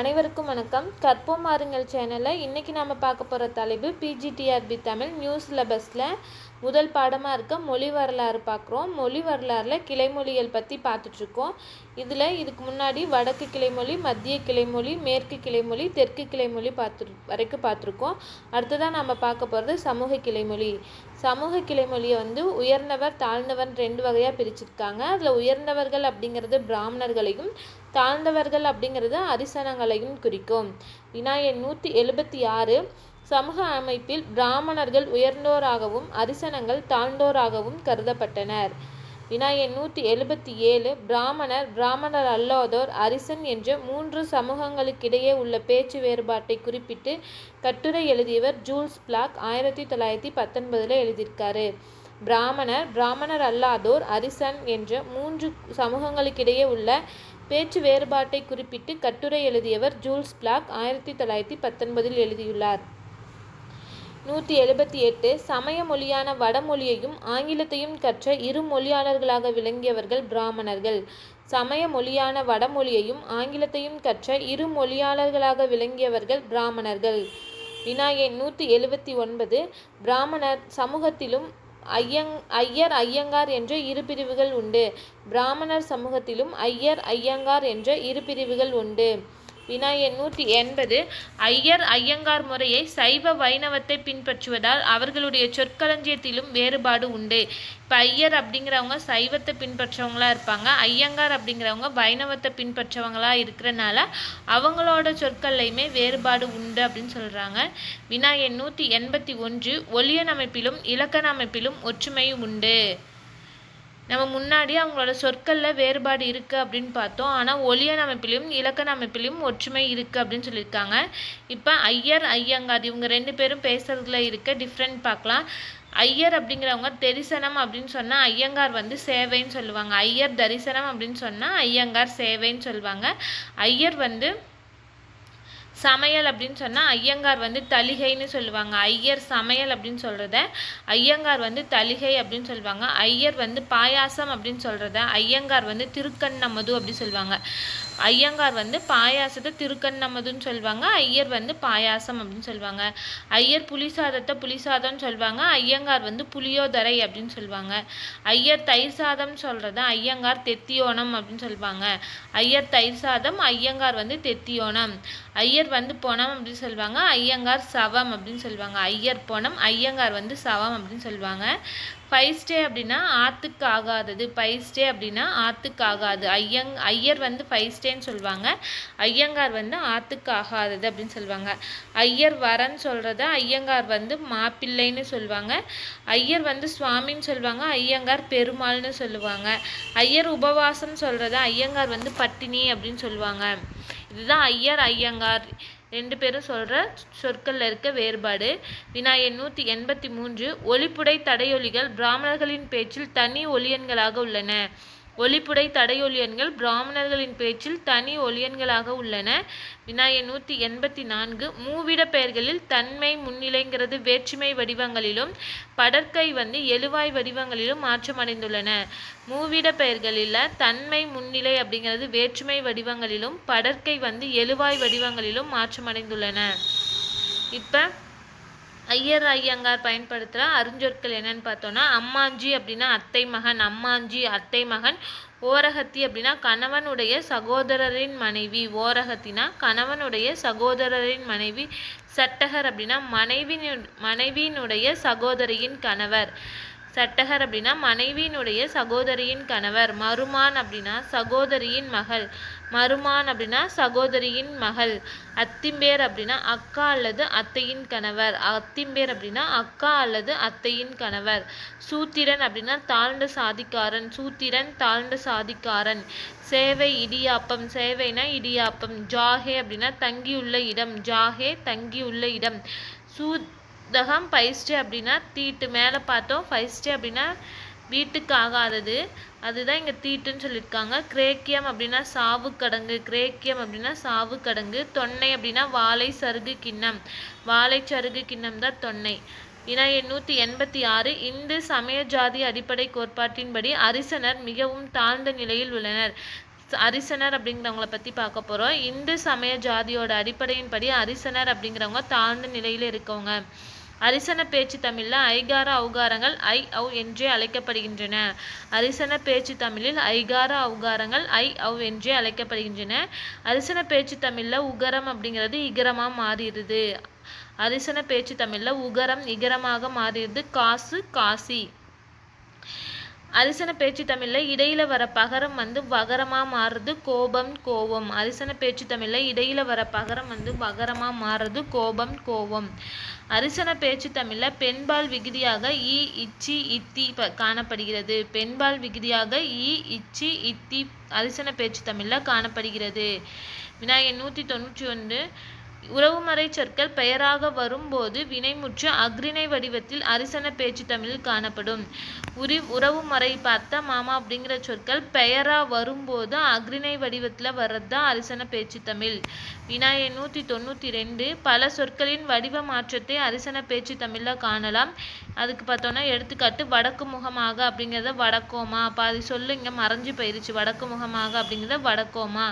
அனைவருக்கும் வணக்கம். கற்போம் மாறுங்கள் சேனலில். இன்றைக்கி நாம் பார்க்க போகிற தலைப்பு பிஜிடிஆர்பி தமிழ் நியூ சிலபஸில் முதல் பாடமாக இருக்க மொழி வரலாறு பார்க்குறோம் மொழி வரலாறில் கிளைமொழிகள் பற்றி பார்த்துட்ருக்கோம் இதில் இதுக்கு முன்னாடி வடக்கு கிளைமொழி மத்திய கிளைமொழி மேற்கு கிளைமொழி தெற்கு கிளைமொழி பார்த்து வரைக்கும் பார்த்துருக்கோம் அடுத்ததாக நம்ம பார்க்க போகிறது சமூக கிளைமொழி. சமூக கிளைமொழியை வந்து உயர்ந்தவர் தாழ்ந்தவர் ரெண்டு வகையாக பிரிச்சிருக்காங்க. அதில் உயர்ந்தவர்கள் அப்படிங்கிறது பிராமணர்களையும் தாழ்ந்தவர்கள் அப்படிங்கிறது அரிசனங்களையும் குறிக்கும். வினா எண் நூற்றி எழுபத்தி ஆறு சமூக அமைப்பில் பிராமணர்கள் உயர்ந்தோராகவும் அரிசனங்கள் தாழ்ந்தோராகவும் கருதப்பட்டனர். வினா எண் நூற்றி எழுபத்தி ஏழு பிராமணர் பிராமணர் அல்லாதோர் அரிசன் என்ற மூன்று சமூகங்களுக்கிடையே உள்ள பேச்சு வேறுபாட்டை குறிப்பிட்டு கட்டுரை எழுதியவர் ஜூல்ஸ் பிளாக் ஆயிரத்தி தொள்ளாயிரத்தி பத்தொன்பதில் எழுதியிருக்காரு. பிராமணர் பிராமணர் அல்லாதோர் அரிசன் என்ற மூன்று சமூகங்களுக்கிடையே உள்ள பேச்சு வேறுபாட்டை குறிப்பிட்டு கட்டுரை எழுதியவர் ஜூல்ஸ் பிளாக் ஆயிரத்தி தொள்ளாயிரத்தி பத்தொன்பதில் எழுதியுள்ளார். நூற்றி எழுபத்தி எட்டு சமய மொழியான வடமொழியையும் ஆங்கிலத்தையும் கற்ற இரு மொழியாளர்களாக விளங்கியவர்கள் பிராமணர்கள். சமய மொழியான வடமொழியையும் ஆங்கிலத்தையும் கற்ற இரு மொழியாளர்களாக விளங்கியவர்கள் பிராமணர்கள். வினா எண் நூற்றி எழுபத்தி ஒன்பது பிராமணர் சமூகத்திலும் ஐயங் ஐயர் ஐயங்கார் என்ற இரு பிரிவுகள் உண்டு. பிராமணர் சமூகத்திலும் ஐயர் ஐயங்கார் என்ற இரு பிரிவுகள் உண்டு. வினா எண் நூற்றி எண்பது ஐயர் ஐயங்கார் முறையை சைவ வைணவத்தை பின்பற்றுவதால் அவர்களுடைய சொற்களஞ்சியத்திலும் வேறுபாடு உண்டு. இப்போ ஐயர் அப்படிங்கிறவங்க சைவத்தை பின்பற்றவங்களா இருப்பாங்க. ஐயங்கார் அப்படிங்கிறவங்க வைணவத்தை பின்பற்றவங்களா இருக்கிறனால அவங்களோட சொற்கள்லையுமே வேறுபாடு உண்டு அப்படின்னு சொல்கிறாங்க வினா எண் நூற்றி எண்பத்தி ஒன்று ஒளியன் அமைப்பிலும் இலக்கண அமைப்பிலும் ஒற்றுமை உண்டு. நம்ம முன்னாடி அவங்களோட சொற்களில் வேறுபாடு இருக்குது அப்படின்னு பார்த்தோம். ஆனால் ஒளியன் அமைப்பிலையும் இலக்கண அமைப்பிலையும் ஒற்றுமை இருக்குது அப்படின்னு சொல்லியிருக்காங்க. இப்போ ஐயர் ஐயங்கார் இவங்க ரெண்டு பேரும் பேசுகிறதுல இருக்க டிஃப்ரெண்ட் பார்க்கலாம். ஐயர் அப்படிங்கிறவங்க தரிசனம் அப்படின்னு சொன்னால் ஐயங்கார் வந்து சேவைன்னு சொல்லுவாங்க. ஐயர் தரிசனம் அப்படின்னு சொன்னால் ஐயங்கார் சேவைன்னு சொல்லுவாங்க. ஐயர் வந்து சமையல் அப்படின்னு சொன்னால் ஐயங்கார் வந்து தலிகைன்னு சொல்லுவாங்க. ஐயர் சமையல் அப்படின்னு சொல்கிறத ஐயங்கார் வந்து தலிகை அப்படின்னு சொல்லுவாங்க. ஐயர் வந்து பாயாசம் அப்படின்னு சொல்கிறத ஐயங்கார் வந்து திருக்கண்ணமது அப்படின்னு சொல்லுவாங்க. ஐயங்கார் வந்து பாயாசத்தை திருக்கண்ணமதுன்னு சொல்லுவாங்க ஐயர் வந்து பாயாசம் அப்படின்னு சொல்லுவாங்க ஐயர் புளிசாதத்தை புளிசாதம்னு சொல்லுவாங்க ஐயங்கார் வந்து புளியோதரை அப்படின்னு சொல்லுவாங்க ஐயர் தயிர் சாதம் சொல்கிறத ஐயங்கார் தெத்தியோணம் அப்படின்னு சொல்லுவாங்க ஐயர் தயிர் சாதம் ஐயங்கார் வந்து தெத்தியோணம். ஐயர் வந்து பொணம் அப்படின்னு சொல்லுவாங்க ஐயங்கார் சவம் அப்படின்னு சொல்லுவாங்க ஐயர் பொணம் ஐயங்கார் வந்து சவம் அப்படின்னு சொல்லுவாங்க ஃபைவ் ஸ்டே அப்படின்னா ஆற்றுக்கு ஆகாதது ஃபைவ் ஸ்டே அப்படின்னா ஆற்றுக்கு ஆகாது ஐயங் ஐயர் வந்து ஃபைவ் ஸ்டேன்னு சொல்லுவாங்க ஐயங்கார் வந்து ஆத்துக்கு ஆகாதது அப்படின்னு சொல்லுவாங்க ஐயர் வரன்னு சொல்கிறத ஐயங்கார் வந்து மாப்பிள்ளைன்னு சொல்லுவாங்க ஐயர் வந்து சுவாமின்னு சொல்லுவாங்க ஐயங்கார் பெருமாள்னு சொல்லுவாங்க. ஐயர் உபவாசம் சொல்கிறத ஐயங்கார் வந்து பட்டினி அப்படின்னு சொல்லுவாங்க இதுதான் ஐயர் ஐயங்கார் ரெண்டு பேரும் சொல்கிற சொற்களில் இருக்க வேறுபாடு. வினா நூற்றி எண்பத்தி மூன்று ஒளிப்புடை தடையொலிகள் பிராமணர்களின் பேச்சில் தனி ஒலியன்களாக உள்ளன. ஒளிப்புடை தடையொலியன்கள் பிராமணர்களின் பேச்சில் தனி ஒலியன்களாக உள்ளன. வினா நூற்றி எண்பத்தி நான்கு மூவிட பெயர்களில் தன்மை முன்னிலைங்கிறது வேற்றுமை வடிவங்களிலும் படற்கை வந்து எழுவாய் வடிவங்களிலும் மாற்றமடைந்துள்ளன மூவிட பெயர்களில் தன்மை முன்னிலை அப்படிங்கிறது வேற்றுமை வடிவங்களிலும் படற்கை வந்து எழுவாய் வடிவங்களிலும் மாற்றமடைந்துள்ளன இப்போ ஐயர் ஐயங்கார் பயன்படுத்துகிற அருஞ்சொற்கள் என்னன்னு பார்த்தோன்னா அம்மாஞ்சி அப்படின்னா அத்தை மகன் அம்மாஞ்சி அத்தை மகன் ஓரகத்தி அப்படின்னா கணவனுடைய சகோதரரின் மனைவி ஓரகத்தினா கணவனுடைய சகோதரரின் மனைவி சட்டகர் அப்படின்னா மனைவியின் மனைவியினுடைய சகோதரியின் கணவர். சட்டகர் அப்படின்னா மனைவியினுடைய சகோதரியின் கணவர் மருமான் அப்படின்னா சகோதரியின் மகள். மருமான் அப்படின்னா சகோதரியின் மகள். அத்திம்பேர் அப்படின்னா அக்கா அல்லது அத்தையின் கணவர். அத்திம்பேர் அப்படின்னா அக்கா அல்லது அத்தையின் கணவர். சூத்திரன் அப்படின்னா தாழ்ந்த சாதிக்காரன். சூத்திரன் தாழ்ந்த சாதிக்காரன். சேவை இடியாப்பம். சேவைனா இடியாப்பம். ஜாகே அப்படின்னா தங்கியுள்ள இடம். ஜாகே தங்கியுள்ள இடம். சூதகம் ஃபைஸ்டே அப்படின்னா தீட்டு. மேலே பார்த்தோம் ஃபைஸ்டே அப்படின்னா வீட்டுக்கு ஆகாதது அதுதான் இங்கே தீட்டுன்னு சொல்லியிருக்காங்க. கிரேக்கியம் அப்படின்னா சாவு கடங்கு கிரேக்கியம் அப்படின்னா சாவு கடங்கு தொன்னை அப்படின்னா வாழை சருகு கிண்ணம். வாழை சருகு கிண்ணம் தான் தொன்னை. வினா எண்ணூற்றி எண்பத்தி ஆறு இந்து சமய ஜாதி அடிப்படை கோட்பாட்டின்படி அரிசனர் மிகவும் தாழ்ந்த நிலையில் உள்ளனர். அரிசனர் அப்படிங்கிறவங்கள பற்றி பார்க்க போகிறோம் இந்து சமய ஜாதியோட அடிப்படையின்படி அரிசனர் அப்படிங்கிறவங்க தாழ்ந்த நிலையில் இருக்கவங்க. அரிசன பேச்சு தமிழில் ஐகார அவுகாரங்கள் ஐ ஔ என்றே அழைக்கப்படுகின்றன. அரிசன பேச்சு தமிழில் ஐகார அவுகாரங்கள் ஐ ஔ என்றே அழைக்கப்படுகின்றன. அரிசன பேச்சு தமிழில் உகரம் அப்படிங்கிறது இகரமாக மாறிடுது. அரிசன பேச்சு தமிழில் உகரம் இகரமாக மாறிடுது. காசு காசி. அரிசன பேச்சு தமிழில் இடையில வர பகரம் வந்து வகரமாக மாறுறது கோபம் கோவம். அரிசன பேச்சு தமிழில் இடையில வர பகரம் வந்து வகரமாக மாறுறது கோபம் கோவம். அரிசன பேச்சு தமிழில் பெண்பால் விகுதியாக இ இச்சி இத்தி காணப்படுகிறது. பெண்பால் விகுதியாக இ இச்சி இத்தி அரிசன பேச்சு தமிழில் காணப்படுகிறது. விநாயகர் நூற்றி தொண்ணூற்றி ஒன்று உறவுமறை சொற்கள் பெயராக வரும்போது வினைமுற்று அஃறிணை வடிவத்தில் அரிசன பேச்சு தமிழில் காணப்படும். உரி உறவுமுறை பார்த்தா மாமா அப்படிங்கிற சொற்கள் பெயராக வரும்போது அஃறிணை வடிவத்தில் வர்றது தான் அரிசன பேச்சு தமிழ். வினாயை நூற்றி தொண்ணூற்றி ரெண்டு பல சொற்களின் வடிவ மாற்றத்தை அரிசன பேச்சு தமிழில் காணலாம். அதுக்கு பார்த்தோன்னா எடுத்துக்காட்டு வடக்கு முகமாக அப்படிங்கிறத வடக்கோமா. பாதி சொல்லு இங்கே மறைஞ்சு போயிருச்சு. வடக்கு முகமாக அப்படிங்கிறத வடக்கோமா.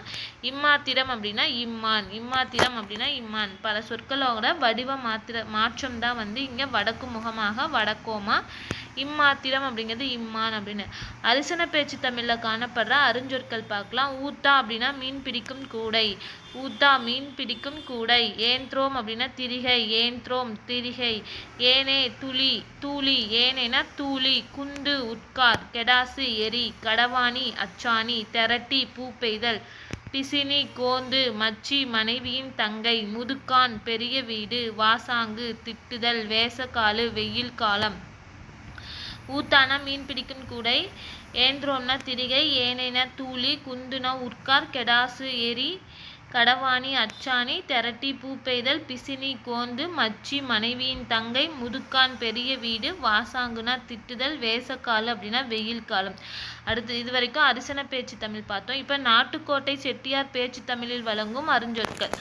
இம்மாத்திரம் அப்படின்னா இம்மான். இம்மாத்திரம் அப்படின்னா இம்மான். பல சொற்களோட வடிவ மாத்திர மாற்றம் தான் வந்து இங்கே வடக்கு முகமாக வடக்கோமா. இம்மாத்திரம் அப்படிங்கிறது இம்மான் அப்படின்னு. அரிசன பேச்சு தமிழில் காணப்படுற அருஞ்சொற்கள் பார்க்கலாம். ஊத்தா அப்படின்னா மீன் பிடிக்கும் கூடை. ஊத்தா மீன் பிடிக்கும் கூடை. ஏன்த்ரோம் அப்படின்னா திரிகை. ஏன்த்ரோம் திரிகை. ஏனே துளி. தூளி. ஏனேனா தூளி. குந்து உட்கார். கெடாசு எரி. கடவாணி அச்சாணி. தெரட்டி பூ பெய்தல். பிசினி கோந்து மச்சி மனைவியின் தங்கை. முதுக்கான் பெரிய வீடு. வாசாங்கு திட்டுதல். வேசக்காலு வெயில் காலம். ஊத்தானா மீன் பிடிக்கும் கூடை ஏந்த்ரோம்னா திரிகை ஏனைனா தூளி குந்துனா உட்கார் கெடாசு எரி கடவாணி அச்சாணி தெரட்டி பூ பெய்தல் பிசினி கோந்து மச்சி மனைவியின் தங்கை முதுக்கான் பெரிய வீடு வாசாங்குனா திட்டுதல் வேசக்காலம் அப்படின்னா வெயில் காலம். அடுத்து இது வரைக்கும் அரிசன பேச்சு தமிழ் பார்த்தோம். இப்போ நாட்டுக்கோட்டை செட்டியார் பேச்சு தமிழில் வழங்கும் அருஞ்சொற்கள்.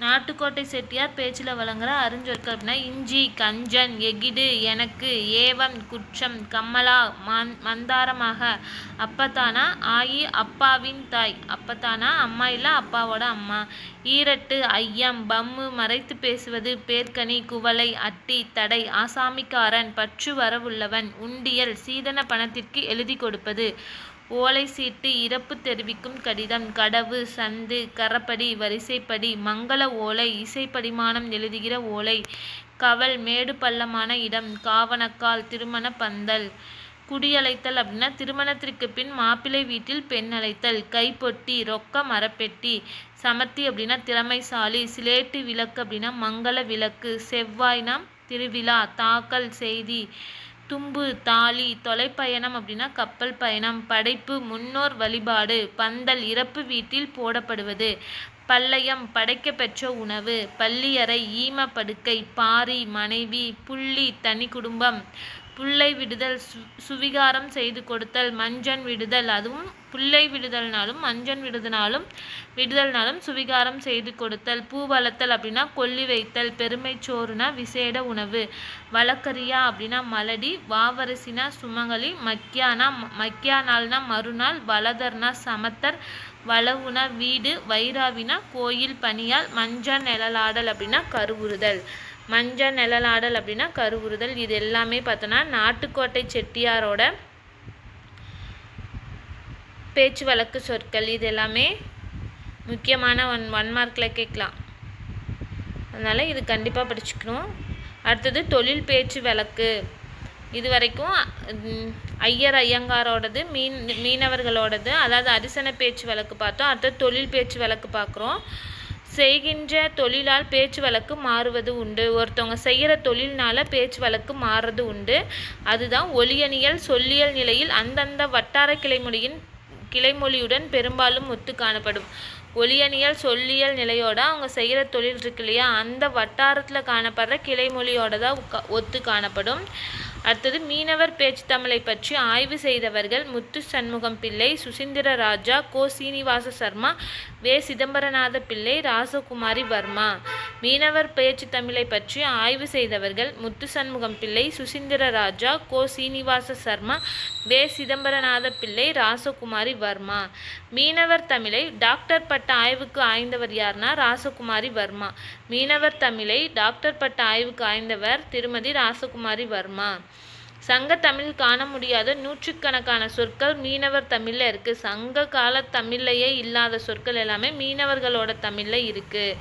நாட்டுக்கோட்டை செட்டியார் பேச்சில் வழங்குற அருஞ்சொற்கள் அப்படின்னா இஞ்சி கஞ்சன் எகிடு எனக்கு ஏவம் குற்றம் கம்மலா மந் மந்தாரமாக அப்பத்தானா ஆயி அப்பாவின் தாய். அப்பத்தானா அம்மா இல்லை அப்பாவோட அம்மா. ஈரட்டு ஐயம் பம்மு மறைத்து பேசுவது பேர்க்கனி குவளை அட்டி தடை ஆசாமிக்காரன் பற்று வரவுள்ளவன் உண்டியல் சீதன பணத்திற்கு எழுதி கொடுப்பது ஓலை சீட்டு இறப்பு தெரிவிக்கும் கடிதம் கடவு சந்து கரப்படி வரிசைப்படி மங்கள ஓலை இசைப்படிமானம் எழுதுகிற ஓலை கவல் மேடு பள்ளமான இடம் காவணக்கால் திருமண பந்தல் குடியழைத்தல் அப்படின்னா திருமணத்திற்கு பின் மாப்பிள்ளை வீட்டில் பெண் அழைத்தல் கைப்பொட்டி ரொக்க மரப்பெட்டி சமத்தி அப்படின்னா திறமைசாலி சிலேட்டு விளக்கு அப்படின்னா மங்கள விளக்கு செவ்வாய்னா திருவிழா தாக்கல் செய்தி தும்பு தாலி தொலைப்பயணம் அப்படின்னா கப்பல் பயணம் படைப்பு முன்னோர் வழிபாடு பந்தல் இறப்பு வீட்டில் போடப்படுவது பல்லயம் படைக்க பெற்ற உணவு பள்ளியறை ஈம படுக்கை பாரி மனைவி புள்ளி தனி குடும்பம் புல்லை விடுதல் சு சுவிகாரம் செய்து கொடுத்தல் மஞ்சன் விடுதல். அதுவும் புல்லை விடுதல்னாலும் மஞ்சன் விடுதனாலும் விடுதல்னாலும் சுவிகாரம் செய்து கொடுத்தல். பூ வளர்த்தல் அப்படின்னா கொல்லி வைத்தல் பெருமை சோறுனா விசேட உணவு. வழக்கரியா அப்படின்னா மலடி வாவரசினா சுமங்கலி மக்கியானா மக்கியா நாள்னா மறுநாள் வளதர்னா சமத்தர் வளவுனா வீடு வைராவினா கோயில் பணியால் மஞ்சள் நிழலாடல் அப்படின்னா கருவுறுதல். மஞ்சள் நிழலாடல் அப்படின்னா கருவுறுதல். இது எல்லாமே பார்த்தோன்னா நாட்டுக்கோட்டை செட்டியாரோட பேச்சு வழக்கு சொற்கள். இது எல்லாமே முக்கியமான ஒன் ஒன் மார்க்கில் கேட்கலாம். அதனால் இது கண்டிப்பாக படிச்சுக்கணும். அடுத்தது தொழில் பேச்சு வழக்கு. இது வரைக்கும் ஐயர் ஐயங்காரோடது மீன் மீனவர்களோடது அதாவது அரிசன பேச்சு வழக்கு பார்த்தோம். அடுத்தது தொழில் பேச்சு வழக்கு பார்க்குறோம். செய்கின்ற தொழிலால் பேச்சு வழக்கு மாறுவது உண்டு. ஒருத்தவங்க செய்கிற தொழில்னால பேச்சு வழக்கு மாறுறது உண்டு. அதுதான் ஒளியனியல் சொல்லியல் நிலையில் அந்தந்த வட்டார கிளைமொழியின் கிளைமொழியுடன் பெரும்பாலும் ஒத்து காணப்படும் ஒளியனியல் சொல்லியல் நிலையோட அவங்க செய்கிற தொழில் இருக்கு இல்லையா? அந்த வட்டாரத்தில் காணப்படுற கிளைமொழியோட தான் ஒத்து காணப்படும் அடுத்தது மீனவர் பேச்சு தமிழை பற்றி ஆய்வு செய்தவர்கள் முத்து சண்முகம் பிள்ளை சுசீந்திர ராஜா கோ சீனிவாச சர்மா வே. சிதம்பரநாத பிள்ளை ராசகுமாரி வர்மா. மீனவர் பேச்சு தமிழை பற்றி ஆய்வு செய்தவர்கள் முத்து சண்முகம் பிள்ளை சுசீந்திர ராஜா கோ. சீனிவாச சர்மா வே. சிதம்பரநாத பிள்ளை ராசகுமாரி வர்மா. மீனவர் தமிழை டாக்டர் பட்ட ஆய்வுக்கு ஆய்ந்தவர் யார்னா ராசகுமாரி வர்மா. மீனவர் தமிழை டாக்டர் பட்ட ஆய்வுக்கு ஆய்ந்தவர் திருமதி ராசகுமாரி வர்மா. சங்க தமிழ் காண முடியாத நூற்றுக்கணக்கான சொற்கள் மீனவர் தமிழில் இருக்குது சங்க கால தமிழ்லையே இல்லாத சொற்கள் எல்லாமே மீனவர்களோட தமிழில் இருக்குது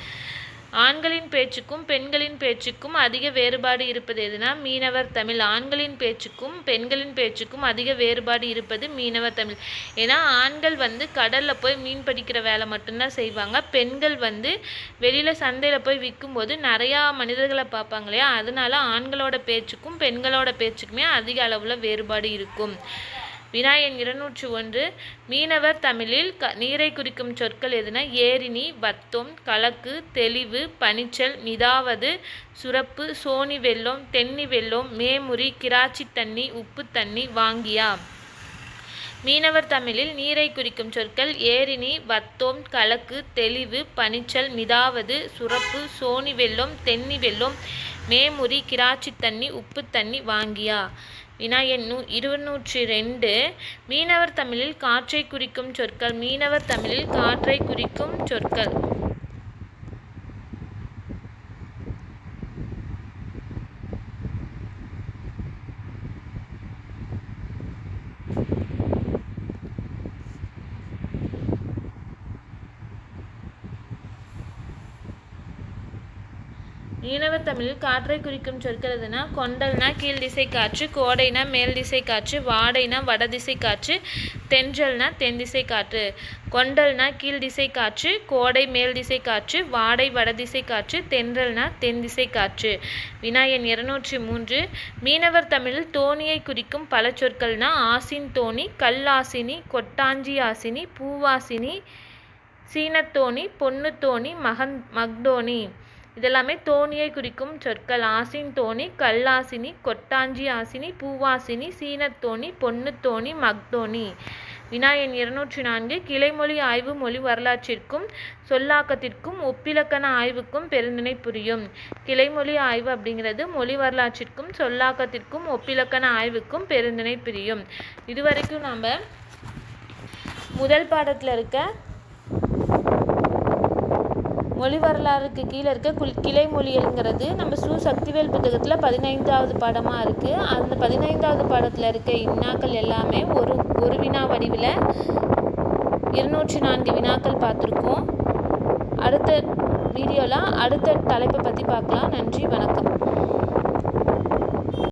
ஆண்களின் பேச்சுக்கும் பெண்களின் பேச்சுக்கும் அதிக வேறுபாடு இருப்பது எதுனா மீனவர் தமிழ். ஆண்களின் பேச்சுக்கும் பெண்களின் பேச்சுக்கும் அதிக வேறுபாடு இருப்பது மீனவர் தமிழ். ஏன்னா ஆண்கள் வந்து கடலில் போய் மீன் பிடிக்கிற வேலை மட்டும்தான் செய்வாங்க. பெண்கள் வந்து வெளியில் சந்தையில் போய் விற்கும்போது நிறையா மனிதர்களை பார்ப்பாங்க இல்லையா? அதனால ஆண்களோட பேச்சுக்கும் பெண்களோட பேச்சுக்குமே அதிக அளவில் வேறுபாடு இருக்கும். வினாயன் இருநூற்றி ஒன்று மீனவர் தமிழில் க நீரை குறிக்கும் சொற்கள் எதுனா? ஏரினி வத்தம் கலக்கு தெளிவு பனிச்சல் மிதாவது சுரப்பு சோனி வெள்ளம் தென்னி வெள்ளம் மேமுறி கிராச்சி தண்ணி உப்பு தண்ணி வாங்கியா? மீனவர் தமிழில் நீரை குறிக்கும் சொற்கள் ஏரினி வத்தோம் கலக்கு தெளிவு பனிச்சல் மிதாவது சுரப்பு சோனி வெள்ளம் தென்னி வெள்ளம் மேமுறி கிராச்சி தண்ணி உப்பு தண்ணி வாங்கியா? வினா எண் நூ இருநூற்றி ரெண்டு மீனவர் தமிழில் காற்றை குறிக்கும் சொற்கள். மீனவர் தமிழில் காற்றை குறிக்கும் சொற்கள் மீனவர் தமிழில் காற்றை குறிக்கும் சொற்கள் எதுனா கொண்டல்னா கீழ் திசை காற்று கோடைனா மேல் திசை காற்று வாடைனா வடதிசை காற்று தென்றல்னா தென் திசை காற்று கொண்டல்னா கீழ் திசை காற்று கோடை மேல் திசை காற்று வாடை வடதிசை காற்று தென்றல்னா தென் திசை காற்று வினாயன் இருநூற்றி மூன்று மீனவர் தமிழில் தோணியை குறிக்கும் பல சொற்கள்னா ஆசின் தோணி கல்லாசினி கொட்டாஞ்சி ஆசினி பூவாசினி சீனத்தோணி பொன்னுத்தோணி மகன் மக்தோணி. இதெல்லாமே தோணியை குறிக்கும் சொற்கள். ஆசின் தோணி கல்லாசினி கொட்டாஞ்சி ஆசினி பூவாசினி சீனத்தோணி பொன்னுத்தோணி மக்தோனி வினாயன் இருநூற்றி நான்கு கிளைமொழி ஆய்வு மொழி வரலாற்றிற்கும் சொல்லாக்கத்திற்கும் ஒப்பிலக்கண ஆய்வுக்கும் பெருந்திணை புரியும். கிளைமொழி ஆய்வு அப்படிங்கிறது மொழி வரலாற்றிற்கும் சொல்லாக்கத்திற்கும் ஒப்பிலக்கண ஆய்வுக்கும் பெருந்திணை புரியும். இதுவரைக்கும் நம்ம முதல் பாடத்தில் இருக்க மொழி வரலாறுக்கு கீழே இருக்க குல் கிளை மொழிகள்ங்கிறது நம்ம சு சக்திவேல் புத்தகத்தில் பதினைந்தாவது பாடமாக இருக்குது அந்த பதினைந்தாவது பாடத்தில் இருக்க வினாக்கள் எல்லாமே ஒரு ஒரு வினா வடிவில் இருநூற்றி நான்கு வினாக்கள் பார்த்துருக்கோம். அடுத்த வீடியோவில் அடுத்த தலைப்பை பற்றி பார்க்கலாம். நன்றி வணக்கம்.